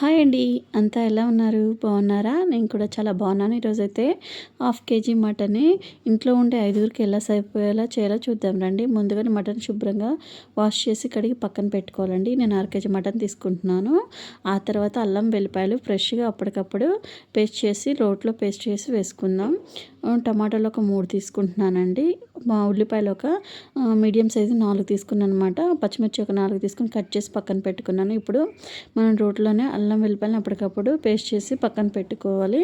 Hi అండి. అంతా ఎలా ఉన్నారు? బాగున్నారా? నేను కూడా చాలా బాగున్నాను. ఈరోజైతే హాఫ్ కేజీ మటన్ని ఇంట్లో ఉండే ఐదుగురికి ఎలా సరిపోయేలా చేయాలో చూద్దాం రండి. ముందుగానే మటన్ శుభ్రంగా వాష్ చేసి కడిగి పక్కన పెట్టుకోవాలండి. నేను అర కేజీ మటన్ తీసుకుంటున్నాను. ఆ తర్వాత అల్లం వెల్లిపాయలు ఫ్రెష్గా అప్పటికప్పుడు పేస్ట్ చేసి రోట్లో పేస్ట్ చేసి వేసుకుందాం. టమాటాలు ఒక మూడు తీసుకుంటున్నానండి. మా ఉల్లిపాయలు ఒక మీడియం సైజు నాలుగు తీసుకున్నాను అనమాట పచ్చిమిర్చి ఒక నాలుగు తీసుకుని కట్ చేసి పక్కన పెట్టుకున్నాను. ఇప్పుడు మనం రోట్లోనే అల్లం అల్లం వెల్లిపాయలు అప్పటికప్పుడు పేస్ట్ చేసి పక్కన పెట్టుకోవాలి.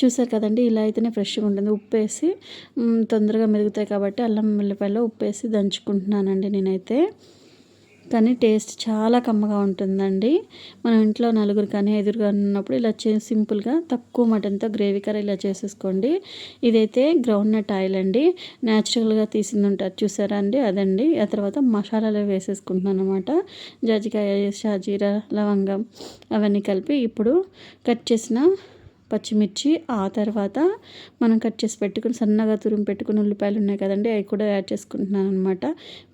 చూసారు కదండి ఇలా అయితేనే ఫ్రెష్గా ఉంటుంది. ఉప్పు వేసి తొందరగా మెరుగుతాయి కాబట్టి అల్లం వెల్లిపాయలు ఉప్పు వేసి దంచుకుంటున్నానండి నేనైతే. కానీ టేస్ట్ చాలా కమ్మగా ఉంటుందండి. మనం ఇంట్లో నలుగురు కానీ ఐదుగురు కానీ ఉన్నప్పుడు ఇలా చే సింపుల్గా తక్కువ మటన్తో గ్రేవీ కర్రీ ఇలా చేసేసుకోండి. ఇదైతే గ్రౌండ్ నట్ ఆయిల్ అండి. న్యాచురల్గా తీసింది ఉంటారు చూసారా అండి? అదండి. ఆ తర్వాత మసాలాలు వేసేసుకుంటున్నాను అనమాట జాజికాయ షాజీరా లవంగం అవన్నీ కలిపి ఇప్పుడు కట్ చేసిన పచ్చిమిర్చి ఆ తర్వాత మనం కట్ చేసి పెట్టుకుని సన్నగా తురిమి పెట్టుకుని ఉల్లిపాయలు ఉన్నాయి కదండి అవి కూడా యాడ్ చేసుకుంటున్నాను అనమాట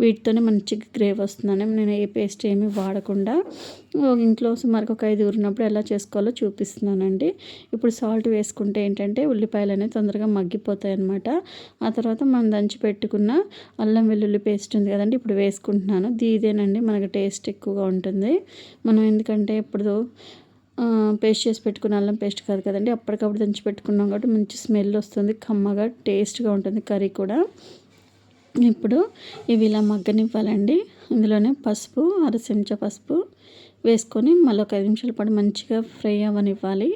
వీటితోనే మంచిగా గ్రేవ్ వస్తుందని నేను ఏ పేస్ట్ ఏమి వాడకుండా ఇంట్లో సుమారుగా ఒక ఐదు ఉన్నప్పుడు ఎలా చేసుకోవాలో చూపిస్తున్నానండి. ఇప్పుడు సాల్ట్ వేసుకుంటే ఏంటంటే ఉల్లిపాయలు అనేవి తొందరగా మగ్గిపోతాయి అనమాట ఆ తర్వాత మనం దంచి పెట్టుకున్న అల్లం వెల్లుల్లి పేస్ట్ ఉంది కదండి ఇప్పుడు వేసుకుంటున్నాను. దీదేనండి మనకు టేస్ట్ ఎక్కువగా ఉంటుంది. మనం ఎందుకంటే ఇప్పుడు పేస్ట్ చేసి పెట్టుకున్న అల్లం పేస్ట్ కాదు కదండి అప్పటికప్పుడు దంచి పెట్టుకున్నాం కాబట్టి మంచి స్మెల్ వస్తుంది. కమ్మగా టేస్ట్గా ఉంటుంది కర్రీ కూడా. ఇప్పుడు ఇవి ఇలా మగ్గనివ్వాలండి. ఇందులోనే పసుపు అర చెంచా పసుపు వేసుకొని మళ్ళీ ఒక ఐదు నిమిషాల పాటు మంచిగా ఫ్రై అవ్వనివ్వాలి.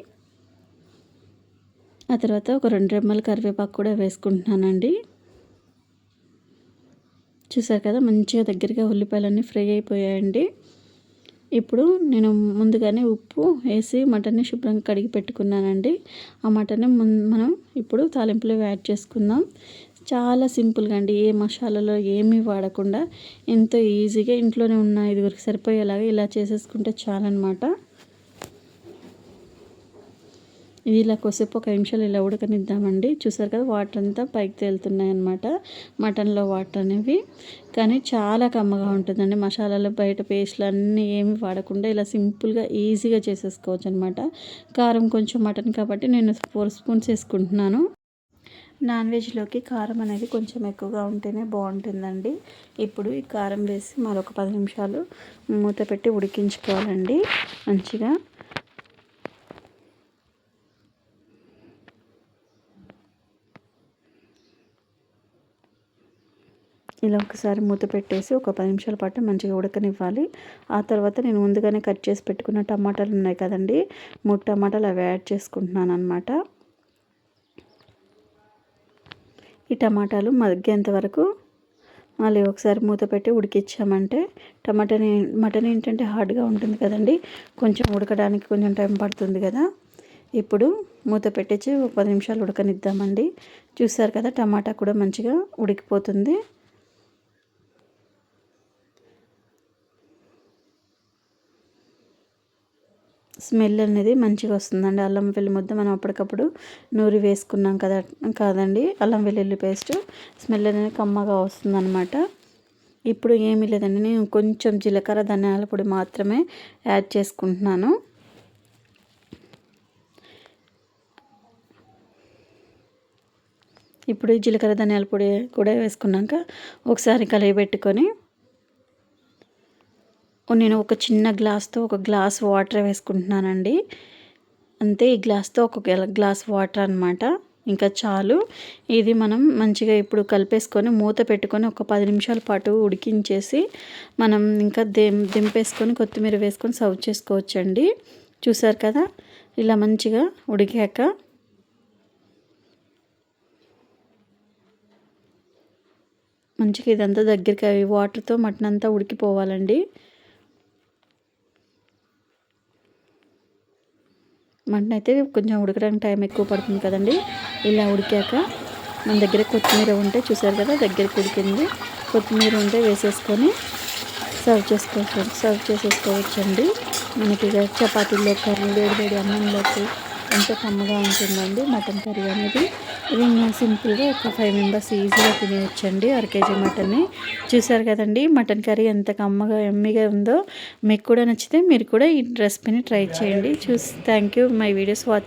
ఆ తర్వాత ఒక రెండు రెమ్మల కరివేపాకు కూడా వేసుకుంటున్నానండి. చూసారు కదా మంచిగా దగ్గరగా ఉల్లిపాయలన్నీ ఫ్రై అయిపోయాయండి. ఇప్పుడు నేను ముందుగానే ఉప్పు వేసి మటన్ని శుభ్రంగా కడిగి పెట్టుకున్నానండి. ఆ మటన్ని మనం ఇప్పుడు తాలింపులో యాడ్ చేసుకుందాం. చాలా సింపుల్గా అండి. ఏ మసాలాలో ఏమీ వాడకుండా ఎంతో ఈజీగా ఇంట్లోనే ఉన్న ఇదివరకు సరిపోయేలాగా ఇలా చేసేసుకుంటే చాలన్నమాట. ఇది ఇలా కొసేపు ఒక నిమిషాలు ఇలా ఉడకనిద్దామండి. చూసారు కదా వాటర్ అంతా పైకి తేలుతున్నాయి అనమాట మటన్లో వాటర్ అనేవి. కానీ చాలా కమ్మగా ఉంటుందండి. మసాలాలు బయట పేస్ట్లు అన్నీ ఏమి వాడకుండా ఇలా సింపుల్గా ఈజీగా చేసేసుకోవచ్చు అనమాట కారం కొంచెం మటన్ కాబట్టి నేను ఫోర్ స్పూన్స్ వేసుకుంటున్నాను. నాన్ వెజ్లోకి కారం అనేది కొంచెం ఎక్కువగా ఉంటేనే బాగుంటుందండి. ఇప్పుడు ఈ కారం వేసి మరొక పది నిమిషాలు మూత పెట్టి ఉడికించుకోవాలండి. మంచిగా ఇలా ఒకసారి మూత పెట్టేసి ఒక పది నిమిషాల పాటు మంచిగా ఉడకనివ్వాలి. ఆ తర్వాత నేను ముందుగానే కట్ చేసి పెట్టుకున్న టమాటాలు ఉన్నాయి కదండి మూడు టమాటాలు అవి యాడ్ చేసుకుంటున్నాను అనమాట ఈ టమాటాలు మగ్గేంత వరకు మళ్ళీ ఒకసారి మూత పెట్టి ఉడికిచ్చామంటే టమాటా మటన్ ఏంటంటే హార్డ్గా ఉంటుంది కదండి కొంచెం ఉడకడానికి కొంచెం టైం పడుతుంది కదా. ఇప్పుడు మూత పెట్టేసి ఒక పది నిమిషాలు ఉడకనిద్దామండి. చూసారు కదా టమాటా కూడా మంచిగా ఉడికిపోతుంది. స్మెల్ అనేది మంచిగా వస్తుందండి. అల్లం వెల్లి ముద్ద మనం అప్పటికప్పుడు నూరి వేసుకున్నాం కదా కాదండి? అల్లం వెల్లుల్లి పేస్ట్ స్మెల్ అనేది కమ్మగా వస్తుందన్నమాట. ఇప్పుడు ఏమీ లేదండి. నేను కొంచెం జీలకర్ర ధనియాల పొడి మాత్రమే యాడ్ చేసుకుంటున్నాను. ఇప్పుడు జీలకర్ర ధనియాల పొడి కూడా వేసుకున్నాక ఒకసారి కలిగి పెట్టుకొని నేను ఒక చిన్న గ్లాస్తో ఒక గ్లాస్ వాటర్ వేసుకుంటున్నానండి. అంతే ఈ గ్లాస్తో ఒక గ్లాస్ వాటర్ అనమాట ఇంకా చాలు. ఇది మనం మంచిగా ఇప్పుడు కలిపేసుకొని మూత పెట్టుకొని ఒక పది నిమిషాల పాటు ఉడికించేసి మనం ఇంకా దిం దింపేసుకొని కొత్తిమీర వేసుకొని సర్వ్ చేసుకోవచ్చండి. చూసారు కదా? ఇలా మంచిగా ఉడికాక. మంచిగా ఇదంతా దగ్గరికి వాటర్తో మటన్ అంతా ఉడికిపోవాలండి. మటన్ అయితే కొంచెం ఉడకడానికి టైం ఎక్కువ పడుతుంది కదండి. ఇలా ఉడికాక మన దగ్గర కొత్తిమీర ఉంటే చూసారు కదా దగ్గరికి ఉడికింది. కొత్తిమీర ఉంటే వేసేసుకొని సర్వ్ చేసుకోవచ్చు సర్వ్ చేసేసుకోవచ్చండి. మనకి చపాతీలో కర్రీ వేడి వేడి అన్నంలోకి ఎంతో కమ్మగా ఉంటుందండి మటన్ కర్రీ అనేది. ఇది ఇంకా సింపుల్గా ఒక ఫైవ్ మెంబర్స్ ఈజీగా తినేయచ్చండి అర కేజీ మటన్ని చూసారు కదండి మటన్ కర్రీ ఎంత కమ్మగా ఎమ్మిగా ఉందో. మీకు కూడా నచ్చితే మీరు కూడా ఈ రెసిపీని ట్రై చేయండి. చూసి thank you my videos watch